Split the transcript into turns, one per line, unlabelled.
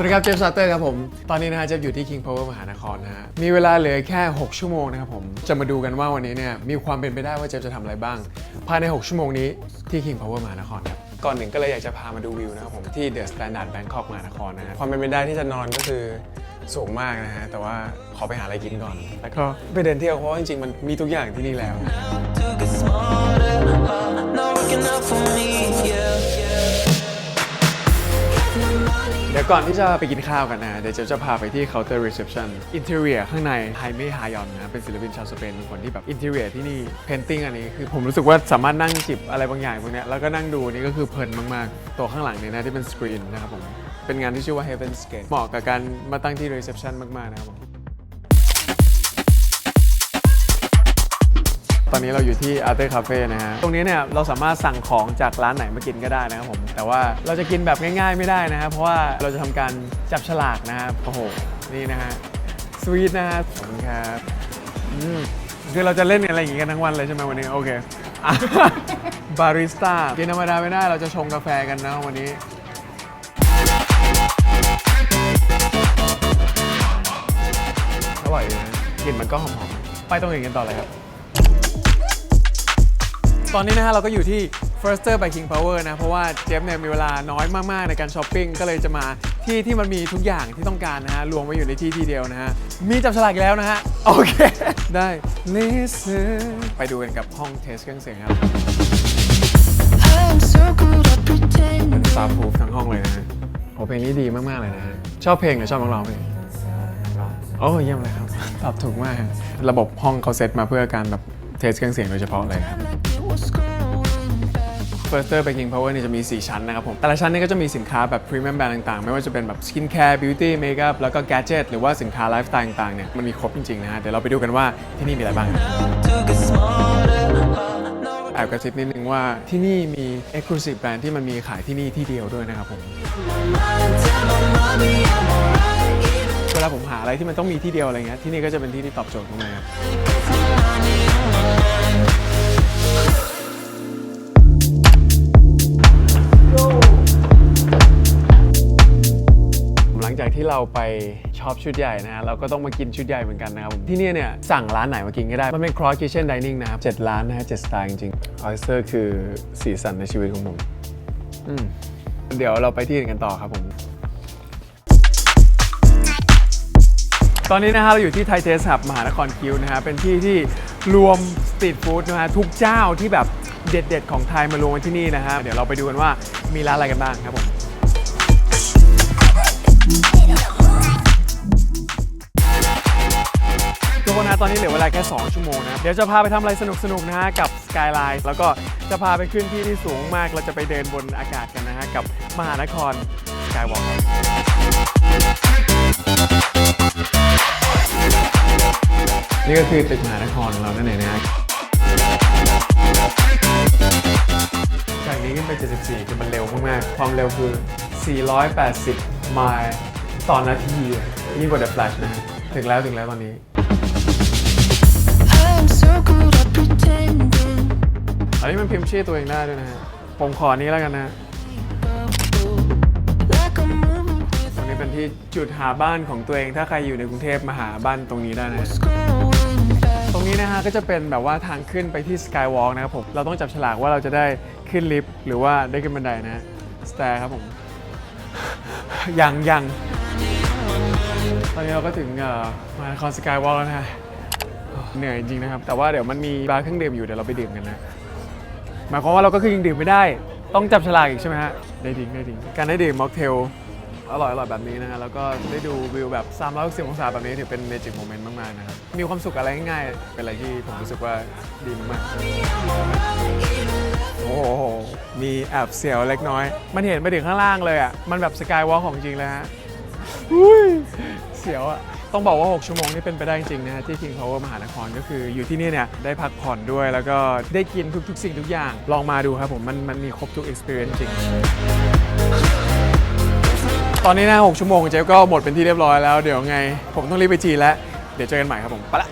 วัสดีครับ เจฟซัตเตอร์ครับผม ตอนนี้นะฮะเจฟอยู่ที่ King Power มหานครนะฮะ มีเวลาเหลือแค่ 6 ชั่วโมงนะครับผม จะมาดูกันว่าวันนี้เนี่ยมีความเป็นไปได้ว่าเจฟจะทำอะไรบ้าง ภายใน 6 ชั่วโมงนี้ที่ King Power มหานครครับ ก่อนหนึ่งก็เลยอยากจะพามาดูวิวนะครับผมที่ The Standard Bangkok มหานครนะฮะ ความเป็นไปได้ที่จะนอนก็คือสูงมากนะฮะ แต่ว่าขอไปหาอะไรกินก่อน แล้วก็ไปเดินเที่ยวเพราะว่าจริงๆมันมีทุกอย่างที่นี่แล้ว ก่อนที่จะไปกินข้าวกันนะ เดี๋ยวเจะจะพาไปที่เคาน์เตอร์ reception interior ข้างในไฮเมฮายอนนะเป็นศิลปินชาวสเปนเป็นคนที่แบบอินเทอร์เรียที่นี่เพนติ้งอันนี้คือผมรู้สึกว่าสามารถนั่งจิบอะไรบางอย่างตรงเนี้ยแล้วก็นั่งดูนี่ก็คือเพลินมากๆ ตัวข้างหลังเนี่ยนะที่เป็นสกรีนนะครับผมเป็นงานที่ชื่อว่า Heaven's Gate เหมาะกับการมาตั้งที่รีเซพชันมากๆนะครับผม อนนี้เราอยู่ที่ Arte Cafe นะฮะ ตรงนี้เนี่ยเราสามารถสั่งของจากร้านไหนมากินก็ได้นะครับผม แต่ว่าเราจะกินแบบง่ายๆไม่ได้นะครับ เพราะว่าเราจะทำการจับฉลากนะครับโอ้โห นี่นะฮะ สวีทนะฮะขอบคุณครับอืมคือเราจะเล่นอะไรอย่างงี้กันทั้งวันเลยใช่ไหมวันนี้ โอเคอะบาริสต้า กินธรรมดาไม่ได้ เราจะชงกาแฟกันนะวันนี้อร่อยดีนะกลิ่นมันก็หอมๆ ไปตรงอื่นกันต่อเลยครับ ตอนนี้นะฮะเราก็อยู่ที่ Firster by King Power นะ เพราะว่าเจฟเนี่ยมีเวลาน้อยมาก ๆ ในการช้อปปิ้ง ก็เลยจะมาที่ที่มันมีทุกอย่างที่ต้องการนะฮะ รวมไว้อยู่ในที่ที่เดียวนะฮะ มีจับฉลากอีกแล้วนะฮะ โอเค ได้ listen ไปดูกันกับห้องเทสเครื่องเสียงครับ
I'm so good at pretending.
เป็น soundproof ทั้งห้องเลยนะฮะโอ้เพลงนี้ดีมาก ๆ เลยนะฮะ ชอบเพลงหรือชอบนักร้องเพลงโอ้เยี่ยมเลยครับ ตอบถูกมากฮะระบบห้องเขาเซตมาเพื่อการแบบเทสเครื่องเสียงโดยเฉพาะเลยครับ Firster by King Power เนี่ยจะมี 4 ชั้นนะครับผม แต่ละชั้นเนี่ยก็จะมีสินค้าแบบพรีเมียมแบรนด์ต่างๆ ไม่ว่าจะเป็นแบบสกินแคร์บิวตี้เมคอัพแล้วก็แกจ e t หรือว่าสินค้าไลฟ์สไตล์ต่างๆเนี่ยมันมีครบจริงๆนะฮะเดี๋ยวเราไปดูกันว่าที่นี่มีอะไรบ้างแอบกระซิบนิดนึงว่าที่นี่มี Exclusive แบรนด์ที่มันมีขายที่นี่ที่เดียวด้วยนะครับผมเวลาผมหาอะไรที่มันต้องมีที่เดียวอะไรเงี้ยที่นี่ก็จะเป็นที่ที่ตอบโจทย์มากๆครับ ที่เราไปช็อปชุดใหญ่นะฮะเราก็ต้องมากินชุดใหญ่เหมือนกันนะครับผมที่เนี่ยเนี่ยสั่งร้านไหนมากินก็ได้ มันเป็น cross kitchen dining นะครับ7ร้านนะฮะ7สไตล์จริงๆ oyster คือสีสันในชีวิตของผมอืมเดี๋ยวเราไปที่อื่นกันต่อครับผมตอนนี้นะฮะเราอยู่ที่ไทเทสหับมหานครคิวนะฮะเป็นที่ที่รวมสตรีทฟู้ดนะฮะทุกเจ้าที่แบบเด็ดๆ ของไทยมารวมไว้ที่นี่นะฮะเดี๋ยวเราไปดูกันว่ามีร้านอะไรกันบ้างครับผม ทุกคนนะตอนนี้เหลือเวลาแค่ 2 ชั่วโมงนะ เดี๋ยวจะพาไปทำอะไรสนุกๆนะฮะกับสกายไลน์แล้วก็จะพาไปขึ้นที่ที่สูงมาก เราจะไปเดินบนอากาศกันนะฮะกับมหานครสกายวอล์กนี่ก็คือตึกมหานครของเรานั่นเองนะฮะ จากนี้ขึ้นไป 74 คือมันเร็วมากๆ ความเร็วคือ 480 ไมล์ต่อนาที ยิ่งกว่า The Flash นะฮะถึงแล้วถึงแล้วตอนนี้
I'm so good at pretending.
อันนี้มันพิมพ์ชื่อตัวเองได้ด้วยนะฮะ ผมขอนี้แล้วกันนะ
Like a movie
ตรงนี้เป็นที่จุดหาบ้านของตัวเอง ถ้าใครอยู่ในกรุงเทพมาหาบ้านตรงนี้ได้นะ
was going bad.
ตรงนี้นะฮะก็จะเป็นแบบว่าทางขึ้นไปที่สกายวอล์กนะครับผม เราต้องจับฉลากว่าเราจะได้ ขึ้นลิฟต์หรือว่าได้ขึ้นบันไดนะสแตร์ครับผม ยังยังตอนนี้เราก็ถึงเอ่อนสกายวอล์กแล้วนะเหนื่อยจริงนะครับ แต่ว่าเดี๋ยวมันมีบาร์เครื่องดื่มอยู่เดี๋ยวเราไปดื่มกันนะหมายความว่าเราก็คือยังดื่มไม่ได้ ต้องจับฉลากอีกใช่ไหมฮะได้ดื่มได้ดื่มการได้ดื่มม็อกเทลอร่อยอร่อยแบบนี้นะฮะแล้วก็ได้ดูวิวแบบ 360 องศาแบบนี้ถือเป็นเมจิกโมเมนต์มากๆนะครับ มีความสุขอะไรง่ายๆ เป็นอะไรที่ผมรู้สึกว่าดีมาก โอ้โหมีแอบเสียวเล็กน้อย มันเห็นไปถึงข้างล่างเลยอะ มันแบบสกายวอล์กของจริงเลยฮะอุ้ยเสียวอะ ต้องบอกว่า 6 ชั่วโมงนี่เป็นไปได้จริงนะฮะที่ King Power มหานครก็คืออยู่ที่นี่เนี่ย ได้พักผ่อนด้วยแล้วก็ได้กินทุกๆ สิ่งทุกอย่าง ลองมาดูครับผมมันมันมีครบทุก experience จริง ตอนนี้นะ6ชั่วโมงเจฟก็หมดเป็นที่เรียบร้อยแล้ว เดี๋ยวไง ผมต้องรีบไปจีนแล้ว เดี๋ยวเจอกันใหม่ครับผมไปละ